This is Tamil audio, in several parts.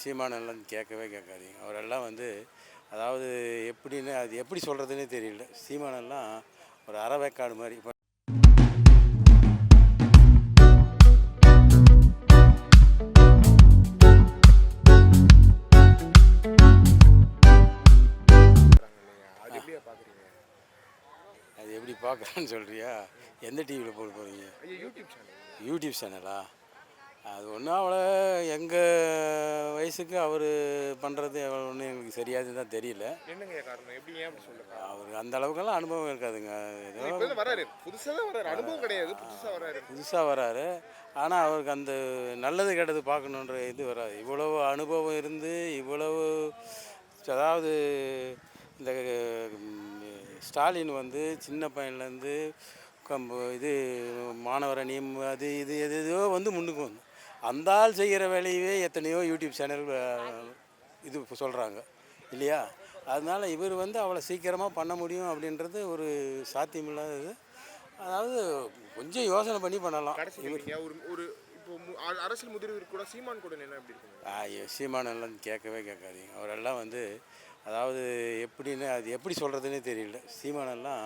சீமானெல்லாம் கேட்கவே கேட்காதீங்க. அவரெல்லாம் வந்து அதாவது எப்படின்னு அது எப்படி சொல்கிறதுனே தெரியல. சீமானெல்லாம் ஒரு அறவேக்காடு மாதிரி. இப்போ அது எப்படி பார்க்குறான்னு சொல்கிறியா எந்த டிவியில் போட போகிறீங்க யூடியூப் சேனல் யூடியூப் சேனலா அது ஒன்றும் அவ்வளோ எங்கள் வயசுக்கு அவர் பண்ணுறது ஒன்றும் எங்களுக்கு சரியாது தான் தெரியல. என்னங்க காரணம்? எப்படி ஏன் அப்படி சொல்லுங்க? அவருக்கு அந்த அளவுக்கெல்லாம் அனுபவம் இருக்காதுங்க. ஏதோ வராரு. புதுசா தான் வராரு. அனுபவம் கிடையாது. புதுசா வராரு. புதுசாக வராரு. ஆனால் அவருக்கு அந்த நல்லது கெட்டது பார்க்கணுன்ற இது வராது. இவ்வளவு அனுபவம் இருந்து இவ்வளவு அதாவது இந்த ஸ்டாலின் வந்து சின்ன பையன்லேருந்து கம்பு இது மாணவர் அணியம் அது இது எது எதோ வந்து முன்னுக்கு வந்து அந்த ஆள் செய்கிற வேலையவே எத்தனையோ யூடியூப் சேனல் இது சொல்கிறாங்க இல்லையா? அதனால் இவர் வந்து அவ்வளோ சீக்கிரமாக பண்ண முடியும் அப்படின்றது ஒரு சாத்தியமில்லாதது. அதாவது கொஞ்சம் யோசனை பண்ணி பண்ணலாம். ஒரு அரசியல் முதிர்வு கூட சீமான் கூட என்ன எப்படி இருக்குங்க ஐயோ சீமானெல்லாம் கேட்கவே கேட்காதீங்க. அவரெல்லாம் வந்து அதாவது எப்படின்னு அது எப்படி சொல்கிறதுனே தெரியல. சீமானெல்லாம்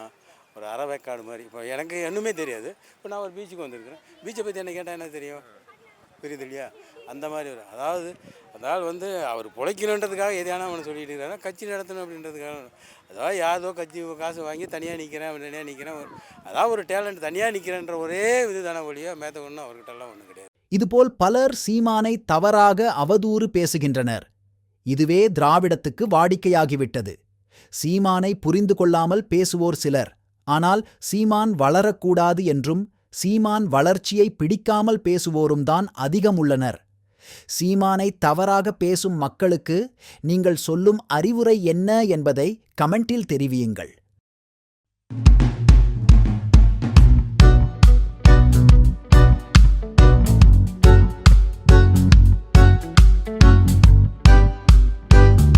ஒரு அறவேக்காடு மாதிரி. இப்போ எனக்கு ஒன்றுமே தெரியாது. இப்போ நான் ஒரு பீச்சுக்கு வந்திருக்கிறேன். பீச்சை பற்றி என்ன கேட்டால் என்ன தெரியும்? புரியுது இல்லையா? அந்த மாதிரி ஒரு அதாவது அதாவது வந்து அவர் பிழைக்கணுன்றதுக்காக எதையான அவனை சொல்லிட்டு இருக்காரு. கட்சி நடத்தணும் அப்படின்றதுக்காக. அதாவது யாரோ கட்சி காசு வாங்கி தனியாக நிற்கிறேன் தனியாக நிற்கிறேன் அதாவது ஒரு டேலண்ட் தனியாக நிற்கிறேன்ற ஒரே இது தானே ஒழிய மேத்த ஒன்றும் அவர்கிட்டலாம் ஒன்றும் கிடையாது. இதுபோல் பலர் சீமானை தவறாக அவதூறு பேசுகின்றனர். இதுவே திராவிடத்துக்கு வாடிக்கையாகிவிட்டது. சீமானை புரிந்து கொள்ளாமல் பேசுவோர் சிலர். ஆனால் சீமான் வளரக்கூடாது என்றும் சீமான் வளர்ச்சியை பிடிக்காமல் பேசுவோரும் தான் அதிகம் உள்ளனர் சீமானை தவறாக பேசும் மக்களுக்கு நீங்கள் சொல்லும் அறிவுரை என்ன என்பதை கமெண்டில் தெரிவியுங்கள்.